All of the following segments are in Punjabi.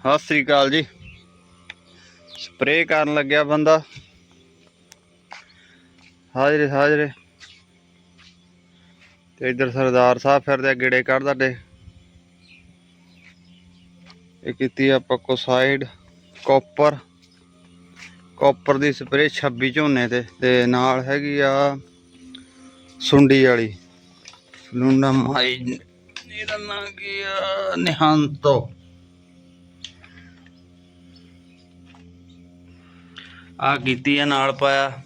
ਸਤਿ ਸ੍ਰੀ ਅਕਾਲ ਜੀ। ਸਪਰੇਅ ਕਰਨ ਲੱਗਿਆ ਬੰਦਾ। ਹਾਜ਼ਰੇ ਹਾਜ਼ਰੇ। ਤੇ ਇੱਧਰ ਸਰਦਾਰ ਸਾਹਿਬ ਫਿਰਦੇ ਆ, ਗੇੜੇ ਕੱਢਦਾ ਡੇ ਇਹ ਕੀਤੀ ਆਪਾਂ ਕੋ ਸਾਈਡ ਕਾਪਰ ਕਾਪਰ ਦੀ ਸਪਰੇਅ 26 ਝੋਨੇ ਤੇ ਤੇ ਨਾਲ ਹੈਗੀ ਆ ਸੁੰਡੀ ਵਾਲੀ। ਲੁੰਡਾ ਮਾਈ ਇਹਦਾ ਨਾਂ ਕੀ ਆ ਨਿਹੰਤੋ। ਆ ਕੀਤੀ ਆ ਨਾਲ ਪਾਇਆ।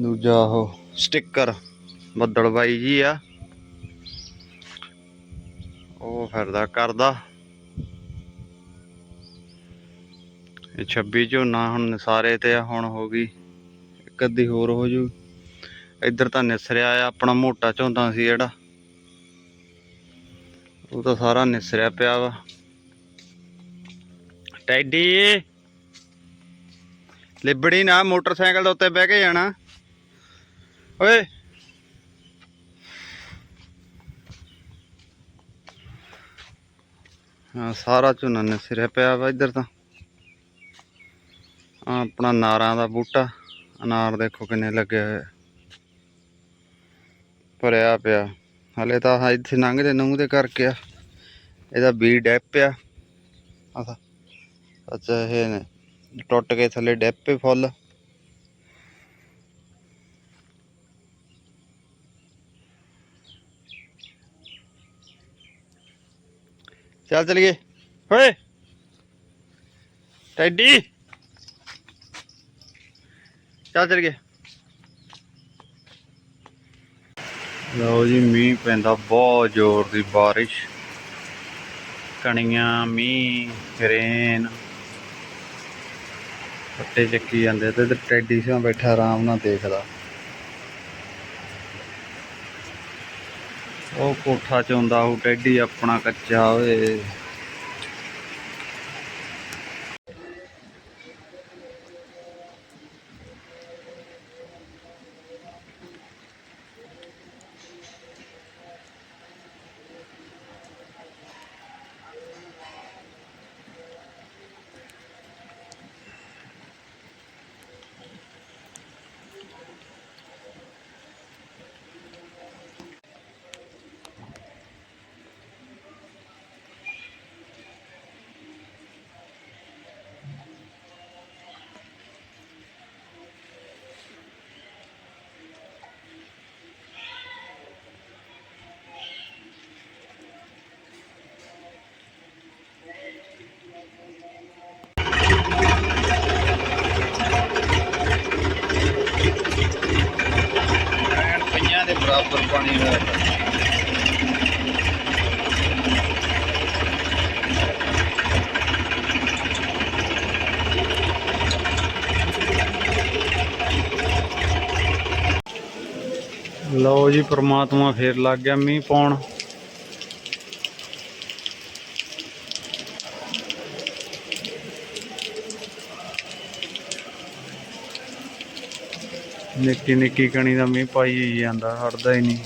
ਦੂਜਾ ਉਹ ਸਟicker ਬੱਦਲ ਬਾਈ ਜੀ ਆ। ਉਹ ਫਿਰਦਾ ਕਰਦਾ। ਇਹ 26 ਝੋਨਾ ਹੁਣ ਸਾਰੇ ਤੇ ਆ, ਹੁਣ ਹੋ ਗਈ ਇੱਕ ਅੱਧੀ ਹੋਰ ਹੋ ਜੂ। ਇੱਧਰ ਤਾਂ ਨਿਸਰਿਆ ਆ ਆਪਣਾ ਮੋਟਾ ਝੋਨਾ ਸੀ ਜਿਹੜਾ। ਉਹ ਤਾਂ ਸਾਰਾ ਨਿਸਰਿਆ ਪਿਆ ਵਾ। ਟੈਡੀ! ਲਿਬੜੀ ਨਾ, ਮੋਟਰਸਾਈਕਲ ਦੇ ਉੱਤੇ ਬਹਿ ਕੇ ਜਾਣਾ। ਓਏ। ਹਾਂ ਸਾਰਾ ਝੋਨਾ ਨਿਸਰਿਆ ਪਿਆ ਵਾ ਇੱਧਰ ਤਾਂ। ਆਹ ਆਪਣਾ ਨਾਰਾਂ ਦਾ ਬੂਟਾ। ਅਨਾਰ ਦੇਖੋ ਕਿੰਨੇ ਲੱਗੇ ਹੋਏ ਭਰਿਆ ਪਿਆ। ਹਲੇ ਤਾਂ ਇੱਥੇ ਲੰਘਦੇ ਨੰਘਦੇ ਕਰਕੇ ਆ। ਇਹਦਾ ਬੀਜ ਡੈਪ ਪਿਆ। ਆਹ। ਅੱਛਾ, ਇਹ ਨੇ। ਟੁੱਟ ਕੇ ਥੱਲੇ ਡੈਪੇ ਫੁੱਲ। ਚੱਲ ਚਲੀਏ। ਓਏ! ਟੈਡੀ! ਚੱਲ ਚਲੀਏ। ਲਓ ਜੀ, ਮੀਂਹ ਪੈਂਦਾ ਬਹੁਤ ਜ਼ੋਰ ਦੀ ਬਾਰਿਸ਼। ਕਣੀਆਂ, ਮੀਂਹ, ਰੇਨ। ਪੱਟੇ ਚੱਕੀ ਜਾਂਦੇ ਤੇ ਇੱਧਰ ਟੈਡੀ ਸਿਆਂ ਬੈਠਾ ਆਰਾਮ ਨਾਲ ਦੇਖਦਾ। ਉਹ ਕੋਠਾ ਚੋਂਦਾ ਉਹ ਟੈਡੀ ਆਪਣਾ ਕੱਚਾ ਓਏ। ਪਈਆਂ ਦੇ ਬਰਾਬਰ ਪਾਣੀ ਹੋਇਆ ਲਓ ਜੀ ਪ੍ਰਮਾਤਮਾ ਫੇਰ ਲੱਗ ਗਿਆ ਮੀਂਹ ਪਾਉਣ ਨਿੱਕੀ ਨਿੱਕੀ ਕਣੀ ਦਾ ਮੀਂਹ ਪਾਈ ਜਾਂਦਾ ਹਟਦਾ ਹੀ ਨਹੀਂ।